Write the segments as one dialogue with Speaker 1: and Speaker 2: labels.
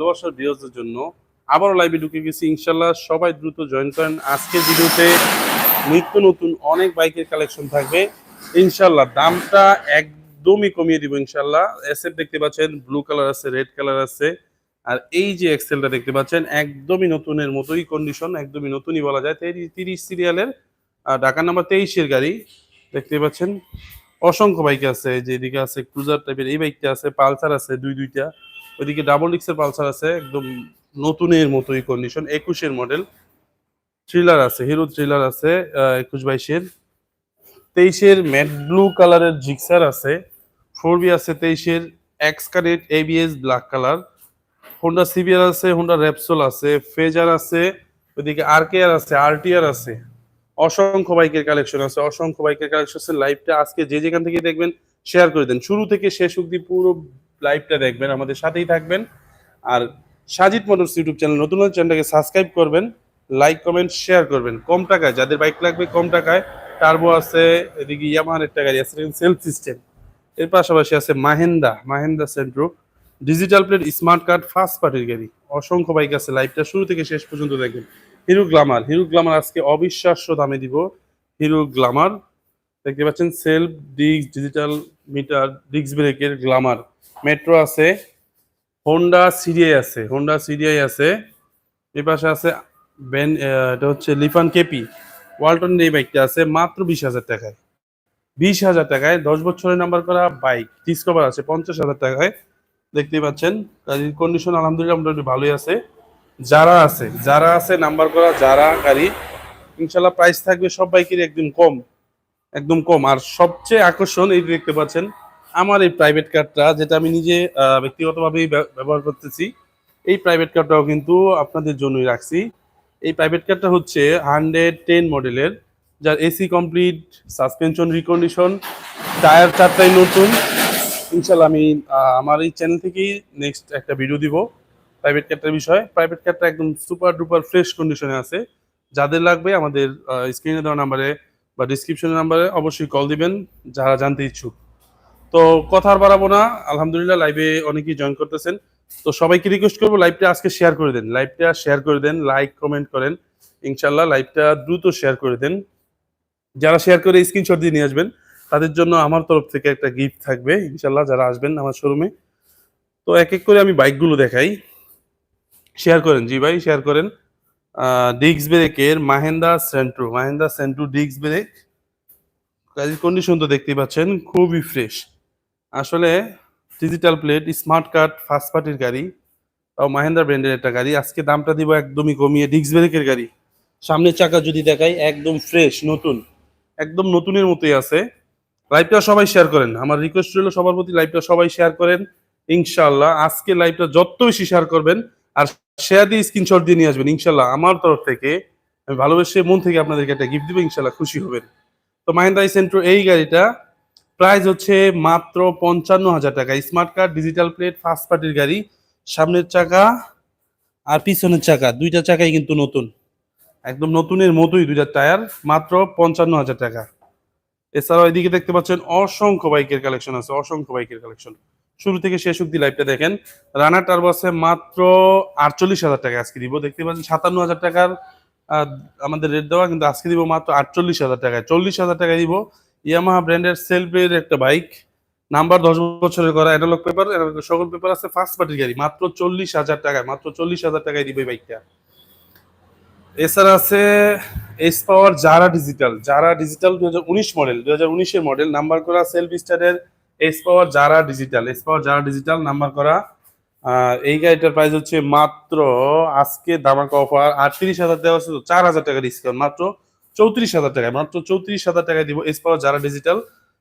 Speaker 1: ভালোবাসার ভিউজের জন্য আবারও লাইভে ঢুকে গেছি। ইনশাল্লাহ সবাই দ্রুত জয়েন করেন। আজকের ভিডিওতে নিত্য নতুন অনেক বাইকের কালেকশন থাকবে। ইনশাল্লাহ দামটা একদমই কমিয়ে দিব ইনশাল্লাহ এসএফ দেখতে পাচ্ছেন ব্লু কালার আছে রেড কালার আছে। আর এই যে এক্সেলটা দেখতে পাচ্ছেন, একদমই নতুনের মতোই কন্ডিশন একদমই নতুনই বলা যায়। তিরিশ সিরিয়ালের ঢাকা নাম্বার তেইশের গাড়ি। দেখতে পাচ্ছেন, অসংখ্য বাইক আছে যে এদিকে আছে ক্রুজার টাইপের এই বাইকটা আছে, পালসার আছে, দুই, দুইটা। ওইদিকে ডাবল ডিক্সের পালসার আছে, একদম নতুনের মতোই কন্ডিশন একুশের মডেল থ্রিলার আছে হিরো থ্রিলার আছে একুশ বাইশের। তেইশের ম্যাট ব্লু কালারের জিক্সার আছে ফোর বি আছে তেইশের X carat ABS black colour Honda CBR আছে হোন্ডা র্যাপসোল আছে ফেজার আছে, ওইদিকে আর আরকেআর আছে আরটিআর আছে। অসংখ্য বাইকের কালেকশন আছে, অসংখ্য বাইকের কালেকশন আছে। লাইভটা আজকে যে যেখান থেকে দেখবেন শেয়ার করে দেন। শুরু থেকে শেষ অবধি পুরো লাইভটা দেখবেন, আমাদের সাথেই থাকবেন। আর সাজিদ মোটরস ইউটিউব চ্যানেল নতুন চ্যানেলটাকে সাবস্ক্রাইব করবেন লাইক কমেন্ট শেয়ার করবেন। কম টাকায়, যাদের বাইক লাগবে কম টাকায় টার্বো আছে, এদিকে ইয়ামাহার একটা গাড়ি আছে সেলফ সিস্টেম এর পাশাপাশি আছে Mahindra Mahindra Centuro digital plate smart card first পার্টির গাড়ি। অসংখ্য বাইক আছে লাইভটা শুরু থেকে শেষ পর্যন্ত দেখবেন। হিরো গ্লামার হিরো গ্লামার আজকে অবিশ্বাস্য দামে দিব। হিরো গ্লামার দেখতে পাচ্ছেন self disc digital meter disc ব্রেকের গ্লামার মেট্রো আছে। হোন্ডা সিডিআই আছে হোন্ডা সিডিআই আছে। এ পাশে আছে বেন এটা হচ্ছে লিফান কেপি ওয়ালটন এই বাইকটা আছে, মাত্র বিশ হাজার টাকায়। বিশ হাজার টাকায়, দশ বছরের নাম্বার করা বাইক ডিসকভার আছে, পঞ্চাশ হাজার টাকায়। দেখতেই পাচ্ছেন, গাড়ির কন্ডিশন আলহামদুলিল্লাহ মোটামুটি ভালোই আছে। যারা আছে যারা আছে নাম্বার করা, যারা গাড়ি ইনশাল্লাহ প্রাইস থাকবে সব বাইকের একদম কম একদম কম। আর সবচেয়ে আকর্ষণ, এই দেখতে পাচ্ছেন আমার এই প্রাইভেট কারটা যেটা আমি নিজে ব্যক্তিগতভাবেই ব্যব- ব্যবহার করতেছি, এই প্রাইভেট কারটাও কিন্তু আপনাদের জন্যই রাখছি। এই প্রাইভেট কারটা হচ্ছে হান্ড্রেড টেন মডেলের যার AC complete suspension recondition tyre চারটাই নতুন। ইনশাল্লাহ আমি আমার এই চ্যানেল থেকেই নেক্সট একটা ভিডিও দিব প্রাইভেট কারটার বিষয়ে। প্রাইভেট কারটা একদম সুপার ডুপার ফ্রেশ কন্ডিশনে আছে। যাদের লাগবে আমাদের স্ক্রিনে দেওয়া নাম্বারে বা ডিসক্রিপশনের নাম্বারে অবশ্যই কল দিবেন, যারা জানতে ইচ্ছুক। তো কথা বাড়াবো না। আলহামদুলিল্লাহ লাইভে অনেকেই জয়েন করতেছেন। তো সবাইকে রিকোয়েস্ট করব লাইভটা আজকে শেয়ার করে দেন। লাইভটা শেয়ার করে দেন লাইক কমেন্ট করেন। ইনশাল্লাহ লাইভটা দ্রুত শেয়ার করে দেন। যারা শেয়ার করে স্ক্রিনশট দিয়ে নিয়ে আসবেন, তাদের জন্য আমার তরফ থেকে একটা গিফট থাকবে। ইনশাল্লাহ যারা আসবেন আমার শোরুমে তো এক এক করে আমি বাইকগুলো দেখাই। শেয়ার করেন, জি ভাই শেয়ার করেন। ডিক্স ব্রেকের মাহেন্দা সেন্ট্রু মাহেন্দা সেন্ট্রো ডিক্স ব্রেক কন্ডিশন তো দেখতেই পাচ্ছেন, খুবই ফ্রেশ আসলে digital plate smart card first পার্টির গাড়ি, তাও মাহেন্দ্রা ব্র্যান্ডের একটা গাড়ি। আজকে দামটা দিব একদমই কমিয়ে ডিক্স ব্রেকের গাড়ি। সামনের চাকা যদি দেখাই, একদম ফ্রেশ নতুন। একদম নতুনের মতোই আছে। লাইভটা সবাই শেয়ার করেন। আমার রিকোয়েস্ট রইল সবার প্রতি লাইভটা সবাই শেয়ার করেন। ইনশাল্লাহ আজকে লাইভটা যত বেশি শেয়ার করবেন, আর শেয়ার দিয়ে স্ক্রিনশট দিয়ে নিয়ে আসবেন ইনশাল্লাহ আমার তরফ থেকে, আমি ভালোবেসে মন থেকে আপনাদেরকে একটা গিফট দেবো ইনশাল্লাহ খুশি হবেন। তো মাহিন্দ্রা সেন্ট্রো এই গাড়িটা প্রাইস হচ্ছে মাত্র পঞ্চান্ন হাজার টাকা। Smart card, digital plate, first পার্টির গাড়ি, সামনের চাকা আর পিছনের চাকা, দুইটা চাকাই কিন্তু নতুন। একদম নতুনের মতোই দুইটা টায়ার, মাত্র পঞ্চান্ন হাজার টাকা। এছাড়াও এদিকে দেখতে পাচ্ছেন অসংখ্য বাইকের কালেকশন আছে, অসংখ্য বাইকের কালেকশন। শুরু থেকে শেষ অব্দি লাইভটা দেখেন। রানার টার্বো আছে মাত্র আটচল্লিশ হাজার টাকা আজকে দিব। দেখতে পাচ্ছেন সাতান্ন হাজার টাকার আমাদের রেট দেওয়া, কিন্তু আজকে দিব মাত্র আটচল্লিশ হাজার টাকায়। চল্লিশ হাজার টাকায় দিব। ইয়ামাহা ব্র্যান্ডের সেলফের একটা বাইক নাম্বার দশ বছরের করা অ্যানালগ পেপার সকল পেপার আছে ফার্স্ট পার্টির গাড়ি, মাত্র চল্লিশ হাজার টাকায়, মাত্র চল্লিশ হাজার টাকায় দিবে বাইকটা এছাড়া আছে এস পাওয়ার জারা ডিজিটাল জারা ডিজিটাল দু হাজার উনিশ মডেল দু হাজার উনিশের মডেল নাম্বার করা সেলফ স্টারের এস পাওয়ার জারা ডিজিটাল এস পাওয়ার জারা ডিজিটাল নাম্বার করা এই গাড়িটার প্রাইস হচ্ছে মাত্র, আজকে দামাকা অফার আটত্রিশ হাজার দেওয়া তো চার হাজার টাকা ডিসকাউন্ট মাত্র চৌত্রিশ হাজার টাকায়, মাত্র চৌত্রিশ হাজার টাকায় দিব। এস যারা ডিজিটাল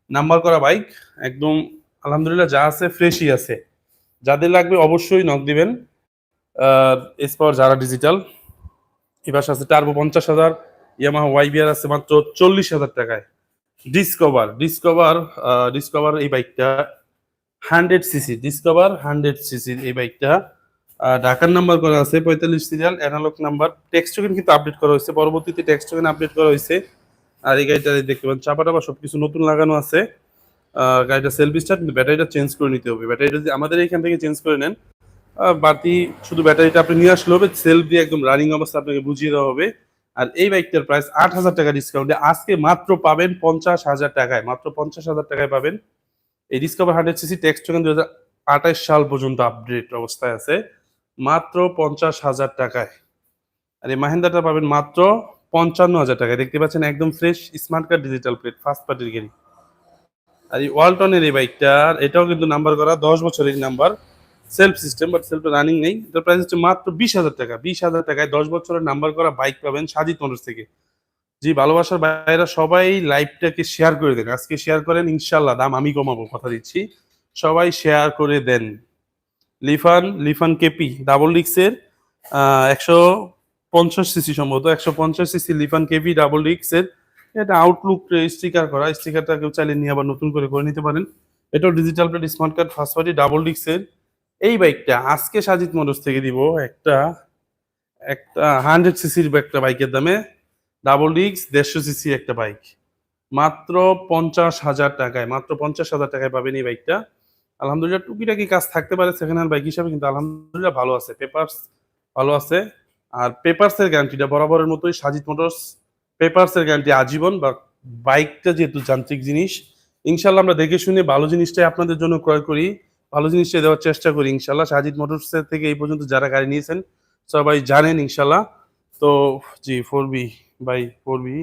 Speaker 1: নাম্বার করা বাইক একদম, আলহামদুলিল্লাহ যা আছে ফ্রেশই আছে। যাদের লাগবে অবশ্যই নক দিবেন। এস পাওয়ার যারা ডিজিটাল এবার আছে টার্বো পঞ্চাশ হাজার ইয়ামাহা ওয়াইবিআর আছে মাত্র চল্লিশ হাজার টাকায়। ডিসকভার ডিসকভার ডিসকভার এই বাইকটা hundred CC Discover hundred CC এই বাইকটা ঢাকার নাম্বার করা আছে, পঁয়তাল্লিশ serial analogue number tax token কিন্তু আপডেট করা হয়েছে, পরবর্তীতে টেক্সট টোকেন আপডেট করা হয়েছে। আর এই গাড়িটা দেখতে পাচ্ছেন চাপা টাপা সবকিছু নতুন লাগানো আছে। গাড়িটা সেলফি স্টার্ট কিন্তু ব্যাটারিটা চেঞ্জ করে নিতে হবে। ব্যাটারিটা যদি আমাদের এখান থেকে চেঞ্জ করে নেন বাড়তি শুধু ব্যাটারিটা আপনি নিয়ে আসলে হবে সেলফ দিয়ে একদম রানিং অবস্থা আপনাকে বুঝিয়ে দেওয়া হবে। আর এই বাইকটার প্রাইস আট হাজার টাকা ডিসকাউন্টে আজকে মাত্র পাবেন পঞ্চাশ হাজার টাকায়, মাত্র পঞ্চাশ হাজার টাকায় পাবেন। এই Discover hundred CC tax token দু হাজার আঠাশ সাল পর্যন্ত আপডেট অবস্থায় আছে। মাত্র পঞ্চাশ হাজার টাকায়। আর এই মাহিন্দ্রাটা পাবেন মাত্র পঞ্চান্ন হাজার টাকায়। দেখতে পাচ্ছেন একদম fresh smart card digital plate first পার্টির গাড়ি। আর এই ওয়ালটনের এই বাইকটার, এটাও কিন্তু নাম্বার করা, দশ বছরের নাম্বার সেলফ সিস্টেম বাট সেলফটা রানিং নেই। এটার প্রাইস হচ্ছে মাত্র বিশ হাজার টাকা। বিশ হাজার টাকায় দশ বছরের নাম্বার করা বাইক পাবেন সাজিদ মোটরস থেকে। জি, ভালোবাসার বাইরা সবাই লাইভটাকে শেয়ার করে দেন। আজকে শেয়ার করেন, ইনশাল্লাহ দাম আমি কমাবো, কথা দিচ্ছি। সবাই শেয়ার করে দেন। লিফান লিফান কেপি, ডাবল ডিক্সের একশো পঞ্চাশ সিসি সম্ভবত, একশো পঞ্চাশ সিসি লিফান কেপি, ডাবল ডিক্সের এটা আউটলুক স্টিকার করা, স্টিকারটা কেউ চাইলে নিয়ে আবার নতুন করে করে নিতে পারেন। এটাও digital plate smart card first party double ডিক্সের এই বাইকটা আজকে সাজিদ মোটরস থেকে দিব, একটা একটা হান্ড্রেড সিসির একটা বাইকের দামে। ডাবল ডিক্স দেড়শো সিসি একটা বাইক। মাত্র পঞ্চাশ হাজার টাকায়, মাত্র পঞ্চাশ হাজার টাকায় পাবেন এই বাইকটা। আলহামদুলিল্লাহ, টুকিটাকি কাজ থাকতে পারে সেকেন্ড হ্যান্ড বাইক হিসাবে, কিন্তু আলহামদুলিল্লাহ ভালো আছে পেপারস ভালো আছে। আর পেপারসের গ্যারান্টিটা বরাবরের মতোই, সাজিদ মোটরস পেপারসের গ্যারান্টি আজীবন, বা বাইকটা যেহেতু যান্ত্রিক জিনিস ইনশাল্লাহ আমরা দেখে শুনে ভালো জিনিসটাই আপনাদের জন্য ক্রয় করি, ভালো জিনিসটাই দেওয়ার চেষ্টা করি ইনশাল্লাহ সাজিদ মোটরসের থেকে এই পর্যন্ত যারা গাড়ি নিয়েছেন, সবাই জানেন ইনশাল্লাহ তো, জি four B by four B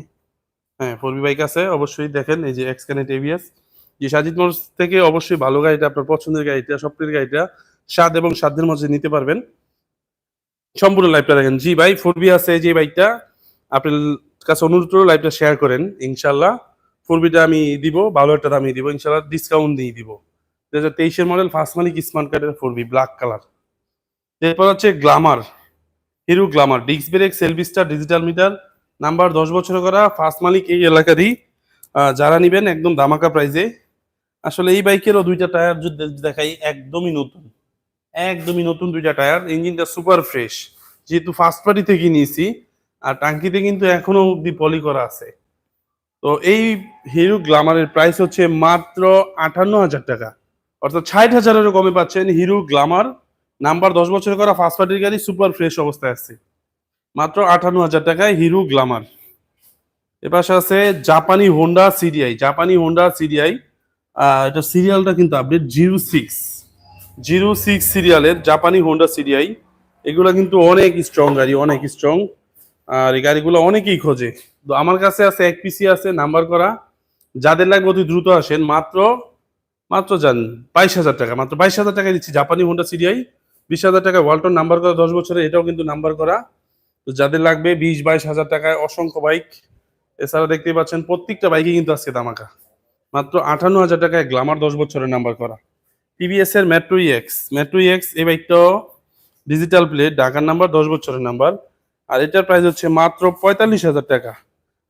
Speaker 1: হ্যাঁ ফোর বি বাইক আছে, অবশ্যই দেখেন, এই যে এক্স কানেক্ট এবিএস যে সাজিদ মোটরস থেকে অবশ্যই ভালো গাড়িটা, আপনার পছন্দের গাড়িটা, স্বপ্নের গাড়িটা, স্বাদ এবং সাধ্যের মধ্যে নিতে পারবেন। সম্পূর্ণ লাইভটা দেখেন। জি ভাই ফোর বি আছে যে বাইকটা আপনার কাছে অনুরোধ করো লাইভটা শেয়ার করেন ইনশাল্লাহ ফোর বিটা আমি দিব, ভালো একটা দামই দিব ইনশাল্লাহ ডিসকাউন্ট দিয়ে দিব। দু হাজার তেইশের মডেল ফার্স্ট মালিক স্মার্ট কার্ডের ফোর বি ব্ল্যাক কালার এরপর হচ্ছে Glamour Hero Glamour disc brake self start digital meter number দশ বছর করা ফার্স্ট মালিক এই এলাকারই। যারা নিবেন একদম দামাকা প্রাইজে আসলে এই বাইকেরও দুইটা টায়ার যদি দেখাই একদমই নতুন। একদমই নতুন দুইটা টায়ার। ইঞ্জিনটা সুপার ফ্রেশ। যেহেতু ফার্স্ট পার্টি থেকে নিয়েছি, আর টাঙ্কিতে কিন্তু এখনও অব্দি পলি করা আছে। তো এই হিরো গ্লামারের প্রাইস হচ্ছে মাত্র আটান্ন হাজার টাকা। অর্থাৎ ষাট হাজারেরও কমে পাচ্ছেন হিরো গ্লামার নাম্বার দশ বছর করা ফার্স্ট পার্টির গাড়ি সুপার ফ্রেশ অবস্থায় আছে। মাত্র আটান্ন হাজার টাকায় হিরো গ্লামার এপাশে আছে জাপানি হোন্ডা সিডিআই জাপানি হোন্ডা সিডিআই এটা সিরিয়ালটা কিন্তু update zero six zero six সিরিয়ালের জাপানি হোন্ডা সিরিয়াই এগুলো কিন্তু অনেক স্ট্রং গাড়ি, অনেক স্ট্রং আর এই গাড়িগুলো অনেকেই খোঁজে। তো আমার কাছে আছে, এক পিসি আছে নাম্বার করা। যাদের লাগবে অতি দ্রুত আসেন। মাত্র মাত্র যান, বাইশ হাজার টাকা। মাত্র বাইশ হাজার টাকা দিচ্ছি জাপানি হোন্ডা সিরিয়াই বিশ হাজার টাকা ওয়ালটন নাম্বার করা, দশ বছরে এটাও কিন্তু নাম্বার করা। তো যাদের লাগবে, বিশ, বাইশ হাজার টাকায় অসংখ্য বাইক এছাড়া দেখতেই পাচ্ছেন, প্রত্যেকটা বাইকে কিন্তু আজকে দামাকা মাত্র আটান্ন হাজার টাকায় গ্লামার দশ বছরের নাম্বার করা। টিভিএস এর মেট্রো এক্স মেট্রো এক্স এই বাইকটাও ডিজিটাল প্লেট ঢাকার নাম্বার, দশ বছরের নাম্বার। আর এটার প্রাইস হচ্ছে মাত্র পঁয়তাল্লিশ হাজার টাকা।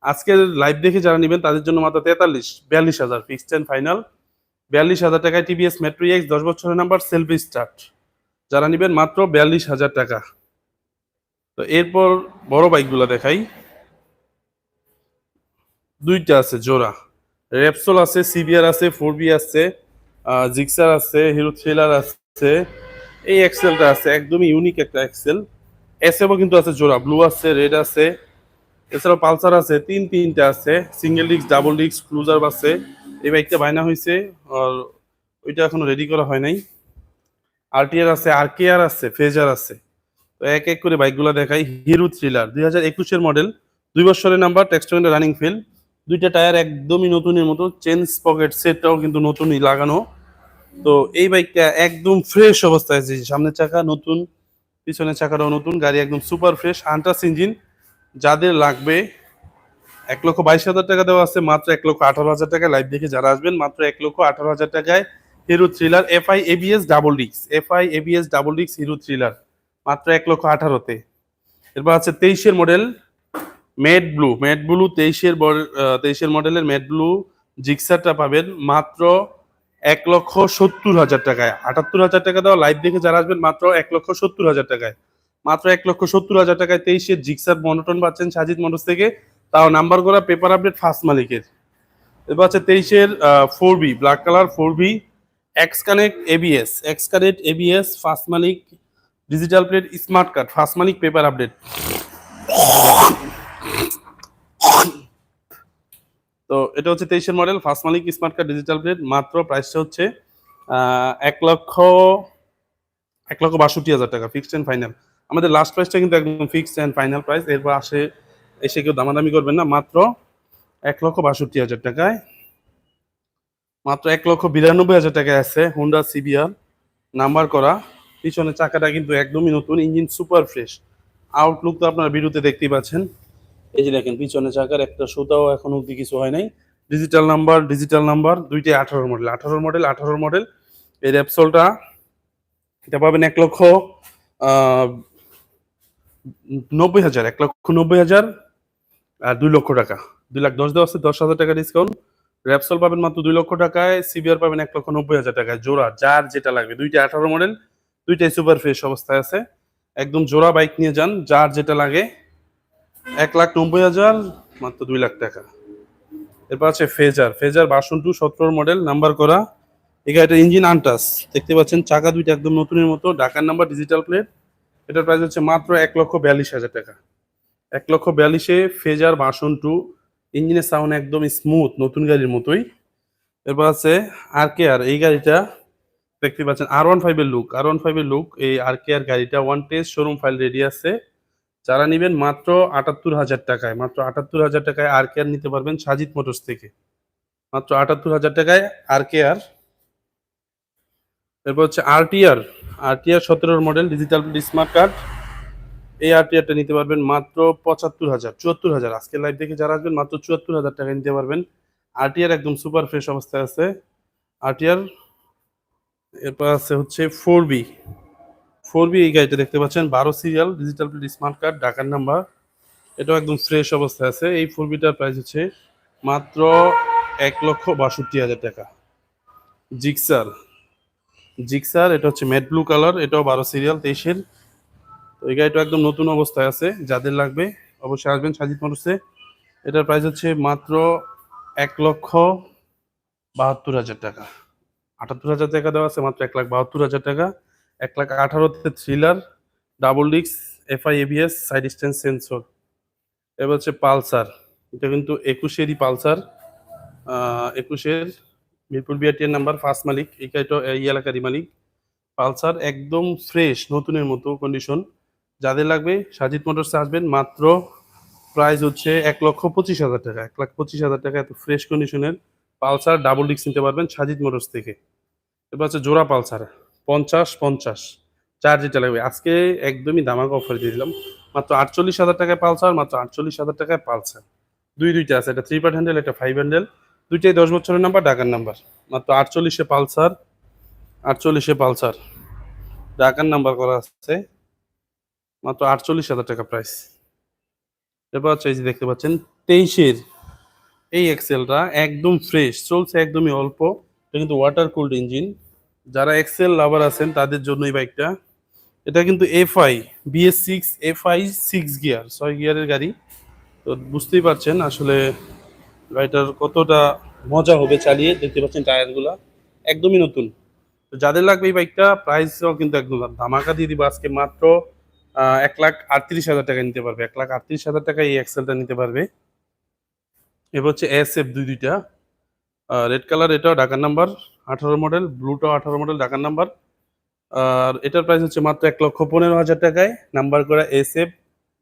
Speaker 1: আজকে লাইভ দেখে যারা নেবেন, তাদের জন্য মাত্র তেতাল্লিশ, বিয়াল্লিশ হাজার ফিক্সড অ্যান্ড ফাইনাল বিয়াল্লিশ হাজার টাকায় টিভিএস মেট্রো এক্স দশ বছরের নাম্বার সেলফি স্টার্ট যারা নেবেন মাত্র বিয়াল্লিশ হাজার টাকা। তো এরপর বড় বাইকগুলো দেখাই। দুইটা আছে, জোড়া। রেপসোল আছে সিবিআর আছে ফোর বি আছে জিক্সার আছে হিরো থ্রিলার আছে, এই এক্সেলটা আছে, একদমই ইউনিক একটা এক্সেল এসএফও কিন্তু আছে জোড়া ব্লু আছে রেড আছে, এছাড়াও পালসার আছে, তিন তিনটা আছে সিঙ্গেল ডিস্ক ডাবল ডিস্ক ক্লুজার আছে, এই বাইকটা বায়না হয়েছে, আর ওইটা এখনও রেডি করা হয় নাই। আরটিআর আছে আর কে আর আছে ফেজার আছে। তো এক এক করে বাইকগুলো দেখাই হিরো থ্রিলার দুই হাজার একুশের মডেল দুই বছরের নাম্বার টেক্সটোয়েন্টের রানিং ফিল দুইটা টায়ার একদমই নতুনের মতো, চেঞ্জ পকেট সেটটাও কিন্তু নতুনই লাগানো। তো এই বাইকটা একদম ফ্রেশ অবস্থায় আছে, সামনের চাকা নতুন, পিছনের চাকাটাও নতুন, গাড়ি একদম সুপার ফ্রেশ আন্টাস ইঞ্জিন যাদের লাগবে এক লক্ষ বাইশ হাজার টাকা দেওয়া আছে, মাত্র এক লক্ষ আঠারো হাজার টাকায় লাইভ দেখে যারা আসবেন, মাত্র এক লক্ষ আঠারো হাজার টাকায় Hero thriller FI ABS double discs FI ABS double discs Hero thriller মাত্র এক লক্ষ আঠারোতে। এরপর আছে তেইশের model matte blue matte blue তেইশের তেইশের মডেলের মেড ব্লু জিক্সারটা পাবেন মাত্র এক লক্ষ সত্তর হাজার টাকায়। আটাত্তর হাজার টাকা দেওয়া লাইভ দেখে যারা আসবেন মাত্র এক লক্ষ সত্তর হাজার টাকায়। মাত্র এক লক্ষ সত্তর হাজার টাকায় তেইশের জিক্সার মনোটন পাচ্ছেন সাজিদ মোটরস থেকে। তাও নাম্বার করা পেপার আপডেট ফার্স্ট মালিকের। এবার আছে তেইশের four B black colour four B X connect ABS X connect ABS first মালিক digital plate smart card first মালিক পেপার আপডেট তো এটা হচ্ছে তেইশের মডেল ফার্স্ট মালিক স্মার্ট কার্ড ডিজিটাল প্লেট মাত্র প্রাইসটা হচ্ছে এক লক্ষ এক লক্ষ বাষট্টি হাজার টাকা ফিক্সড অ্যান্ড ফাইনাল আমাদের লাস্ট প্রাইসটা কিন্তু একদম ফিক্সড অ্যান্ড ফাইনাল প্রাইস এরপর আসে, এসে কেউ দামাদামি করবেন না, মাত্র এক লক্ষ বাষট্টি হাজার টাকায়। মাত্র এক লক্ষ বিরানব্বই হাজার টাকায় আছে হুন্ডা সিবিআর নাম্বার করা। পিছনে চাকাটা কিন্তু একদমই নতুন ইঞ্জিন সুপার ফ্রেশ আউটলুক তো আপনারা ভিডিওতে দেখতেই পাচ্ছেন। এই যে দেখেন, পিছনে চাকার একটা সুতাও এখন অব্দি কিছু হয় নাই। ডিজিটাল নাম্বার ডিজিটাল নাম্বার দুইটাই আঠারোর মডেল আঠারোর মডেল আঠারোর মডেল এই র্যাপসোলটা এটা পাবেন এক লক্ষ নব্বই হাজার, এক লক্ষ নব্বই হাজার আর দুই লক্ষ টাকা। দুই লাখ দশ দেওয়া আছে, দশ হাজার টাকা ডিসকাউন্ট র্যাপসল পাবেন মাত্র দুই লক্ষ টাকায় সিবিআর পাবেন এক লক্ষ নব্বই হাজার টাকায়। জোড়া, যার যেটা লাগবে দুইটা আঠারো মডেল দুইটাই সুপার ফ্রেশ অবস্থায় আছে। একদম জোড়া বাইক নিয়ে যান, যার যেটা লাগে। এক লাখ নব্বই হাজার, মাত্র দুই লাখ টাকা। এরপর আছে ফেজার ফেজার বাসন টু সতেরোর মডেল নাম্বার করা। এই গাড়িটার ইঞ্জিন আনটাস দেখতে পাচ্ছেন, চাকা দুইটা একদম নতুনের মতো, ঢাকার নাম্বার ডিজিটাল প্লেট এটার প্রাইস হচ্ছে মাত্র এক লক্ষ বিয়াল্লিশ হাজার টাকা। এক লক্ষ বিয়াল্লিশে ফেজার বাসন টু ইঞ্জিনের সাউন্ড একদম স্মুথ নতুন গাড়ির মতোই। এরপর আছে আর কে আর এই গাড়িটা দেখতে পাচ্ছেন আর ওয়ান ফাইভের লুক আর ওয়ান ফাইভের লুক এই আর কে আর গাড়িটা one test showroom file ready আছে। যারা নেবেন মাত্র আটাত্তর হাজার টাকায়, মাত্র আটাত্তর হাজার টাকায় আর কে আর নিতে পারবেন সাজিদ মোটরস থেকে। মাত্র আটাত্তর হাজার টাকায় আর কে আর এরপর হচ্ছে আরটিআর আরটিআর সতেরোর মডেল ডিজিটাল স্মার্ট কার্ড এই আরটিআরটা নিতে পারবেন মাত্র পঁচাত্তর হাজার, চুয়াত্তর হাজার। আজকে লাইভ দেখে যারা আসবেন, মাত্র চুয়াত্তর হাজার টাকা নিতে পারবেন। আরটিআর একদম সুপার ফ্রেশ অবস্থায় আছে। আরটিআর এরপর আছে হচ্ছে ফোর বি ফোর বি এই গাড়িটা দেখতে পাচ্ছেন। বারো serial digital plate smart card ঢাকার নাম্বার এটাও একদম ফ্রেশ অবস্থায় আছে। এই ফোর বিটার প্রাইস হচ্ছে মাত্র এক লক্ষ বাষট্টি হাজার টাকা। জিক্সার। জিক্সার, এটা হচ্ছে ম্যাট ব্লু কালার এটাও বারো সিরিয়াল, তেইশের। তো এই গাড়িটা একদম নতুন অবস্থায় আছে, যাদের লাগবে অবশ্যই আসবেন সাজিদ মোটরসে এটার প্রাইস হচ্ছে মাত্র এক লক্ষ বাহাত্তর হাজার টাকা। আটাত্তর হাজার টাকা দেওয়া আছে, মাত্র এক লাখ বাহাত্তর হাজার টাকা। এক লাখ আঠারোতে থ্রিলার ডাবল ডিক্স FI ABS side stand sensor এবার হচ্ছে পালসার। এটা কিন্তু একুশেরই পালসার। একুশের মিরপুর বিআরটিএর নাম্বার ফার্স্ট মালিক। এই এই এলাকারই মালিক। পালসার একদম ফ্রেশ নতুনের মতো কন্ডিশন যাদের লাগবে, সাজিদ মোটরসে আসবেন, মাত্র প্রাইস হচ্ছে এক লক্ষ পঁচিশ হাজার টাকা। এক লাখ পঁচিশ হাজার টাকা, এত ফ্রেশ কন্ডিশনের পালসার ডাবল ডিক্স নিতে পারবেন সাজিদ মোটরস থেকে। এবার হচ্ছে জোড়া পালসার। পঞ্চাশ পঞ্চাশ। চার যেটা লাগবে। আজকে একদমই দামাক অফার দিয়ে দিলাম। মাত্র আটচল্লিশ হাজার টাকায় পালসার, মাত্র আটচল্লিশ হাজার টাকায় পালসার। দুই দুইটা আছে এটা থ্রি পার্ট হ্যান্ডেল একটা ফাইভ হ্যান্ডেল দুইটাই দশ বছরের নাম্বার ঢাকার নাম্বার মাত্র আটচল্লিশে পালসার আটচল্লিশে পালসার। ঢাকার নাম্বার করা আছে। মাত্র আটচল্লিশ হাজার টাকা প্রাইস এরপর হচ্ছে এই যে দেখতে পাচ্ছেন, তেইশের এই এক্সেলটা একদম ফ্রেশ চলছে একদমই অল্প। এটা কিন্তু ওয়াটার কুলড ইঞ্জিন যারা এক্সেল লাভার আছেন, তাদের জন্য এই বাইকটা। এটা কিন্তু FI BS six FI six gear ছয় গিয়ারের গাড়ি। তো বুঝতেই পারছেন আসলে গাড়িটার কতটা মজা হবে চালিয়ে, দেখতে পাচ্ছেন টায়ারগুলা। একদমই নতুন। তো যাদের লাগবে এই বাইকটা প্রাইসও কিন্তু একদম ধামাকা দিয়ে দিব। আজকে মাত্র এক লাখ আটত্রিশ হাজার টাকা নিতে পারবে। এক লাখ আটত্রিশ হাজার টাকা এই এক্সেলটা নিতে পারবে। এবার হচ্ছে এস এফ দুই দুইটা। রেড কালার এটাও ঢাকার নাম্বার আঠারো মডেল ব্লুটাও আঠারো মডেল ঢাকার নাম্বার আর এটার প্রাইস হচ্ছে মাত্র এক লক্ষ পনেরো হাজার টাকায়। নাম্বার করা এস এফ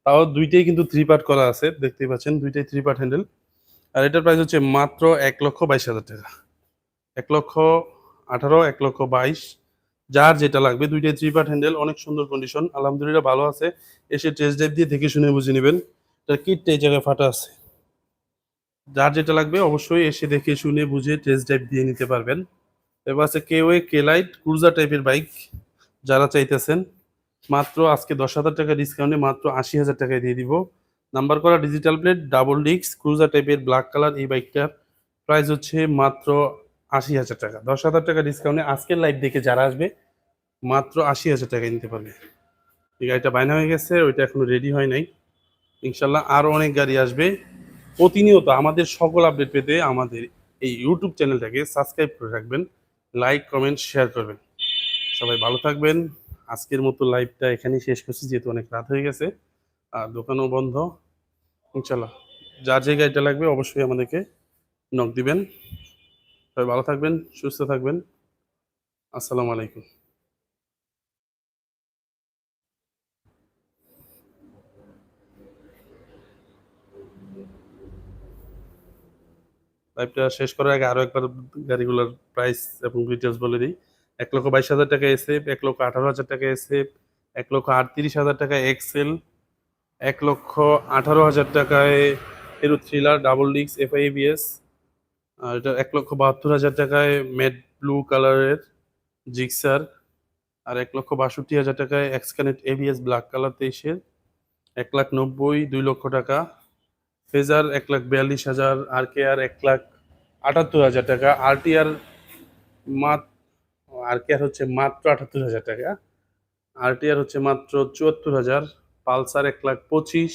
Speaker 1: তাও দুইটাই কিন্তু থ্রি পার্ট করা আছে, দেখতেই পাচ্ছেন, দুইটাই থ্রি পার্ট হ্যান্ডেল আর এটার প্রাইস হচ্ছে মাত্র এক লক্ষ বাইশ হাজার টাকা। এক লক্ষ আঠারো, এক লক্ষ বাইশ, যার যেটা লাগবে, দুইটাই থ্রি পার্ট হ্যান্ডেল অনেক সুন্দর কন্ডিশন আলহামদুলিল্লাহ ভালো আছে। এসে টেস্ট ড্রাইভ দিয়ে দেখে শুনে বুঝে নেবেন। এটার কিটটা এই জায়গায় ফাটা আছে। যার যেটা লাগবে অবশ্যই এসে দেখে শুনে বুঝে টেস্ট ড্রাইভ দিয়ে নিতে পারবেন। এবার আছে কেওয়ে কে লাইট ক্রুজার টাইপের বাইক যারা চাইতেছেন, মাত্র আজকে দশ হাজার টাকা ডিসকাউন্টে মাত্র আশি হাজার টাকায় দিয়ে দিব। নাম্বার করা digital plate double disc cruiser টাইপের ব্ল্যাক কালার এই বাইকটার প্রাইস হচ্ছে মাত্র আশি হাজার টাকা। দশ হাজার টাকা ডিসকাউন্টে আজকের লাইভ দেখে যারা আসবে, মাত্র আশি হাজার টাকায় নিতে পারবে। এই গাড়িটা বায়না হয়ে গেছে, ওইটা এখনও রেডি হয় নাই। ইনশাল্লাহ আরও অনেক গাড়ি আসবে। প্রতিনিয়ত আমাদের সকল আপডেট পেতে আমাদের এই ইউটিউব চ্যানেলটাকে সাবস্ক্রাইব করে রাখবেন লাইক কমেন্ট শেয়ার করবেন। সবাই ভালো থাকবেন। আজকের মতো লাইভটা এখানেই শেষ করছি, যেহেতু অনেক রাত হয়ে গেছে। আর দোকানও বন্ধ। ইনশাল্লাহ যার যে গাড়িটা লাগবে অবশ্যই আমাদেরকে নক দিবেন। সবাই ভালো থাকবেন, সুস্থ থাকবেন। আসসালামু আলাইকুম। লাইভটা শেষ করার আগে আরও একবার গাড়িগুলোর প্রাইস এবং ডিটেলস বলে দিই। এক লক্ষ বাইশ হাজার টাকা এসএফ এক লক্ষ আঠারো হাজার টাকা এসএফ এক লক্ষ আটত্রিশ হাজার টাকা এক্সেল এক লক্ষ আঠারো হাজার টাকায় হিরো থ্রিলার ডাবল ডিক্স এফআইবিএস আর এটা এক লক্ষ বাহাত্তর হাজার টাকায় মেড ব্লু কালারের জিক্সার আর এক লক্ষ বাষট্টি হাজার টাকায় এক্সকানেট এবিএস ব্ল্যাক কালার তেইশের, এক লাখ নব্বই, দুই লক্ষ টাকা ফেজার এক লাখ বিয়াল্লিশ হাজার আর কে আর এক লাখ আটাত্তর হাজার টাকা আর টি আর মাত আর কে আর হচ্ছে মাত্র আটাত্তর হাজার টাকা আর টি আর হচ্ছে মাত্র চুয়াত্তর হাজার, পালসার এক লাখ পঁচিশ,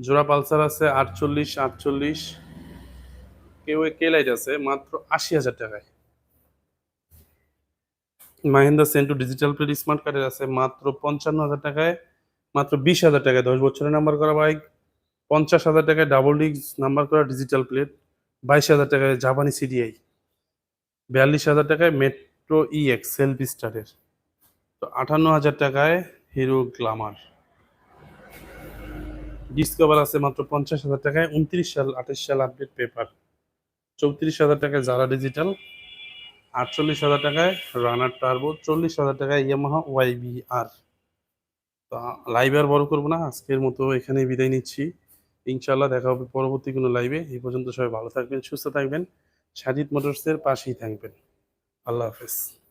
Speaker 1: জোড়া পালসার আছে আটচল্লিশ আটচল্লিশ, কেউ কে লাইট আছে মাত্র আশি হাজার টাকায়। মাহিন্দ্রা সেন্টু ডিজিটাল প্লেট স্মার্ট কার্ডের আছে মাত্র পঞ্চান্ন হাজার টাকায়, মাত্র বিশ হাজার টাকায়, দশ বছরের নাম্বার করা বাইক পঞ্চাশ হাজার টাকায় ডাবল ডিস্ক নাম্বার করা ডিজিটাল প্লেট বাইশ হাজার টাকায় জাপানি সিডিআই বিয়াল্লিশ হাজার টাকায় মেট্রো ই এক্স সেলফ স্টারের তো আটান্ন হাজার টাকায় হিরো গ্লামার ডিসকভার আছে মাত্র পঞ্চাশ হাজার টাকায় উনত্রিশ সাল, আঠাশ সাল আপডেট পেপার চৌত্রিশ হাজার টাকায় জারা ডিজিটাল আটচল্লিশ হাজার টাকায় রানার টার্বো চল্লিশ হাজার টাকায় ইয়ামাহা ওয়াইবি আর তা লাইভ আর বড় করব না, আজকের মতো এখানেই বিদায় নিচ্ছি। ইনশাল্লাহ দেখা হবে পরবর্তী কোনো লাইভে এই পর্যন্ত সবাই ভালো থাকবেন, সুস্থ থাকবেন। সাজিদ মোটরসের পাশেই থাকবেন। আল্লাহ হাফেজ।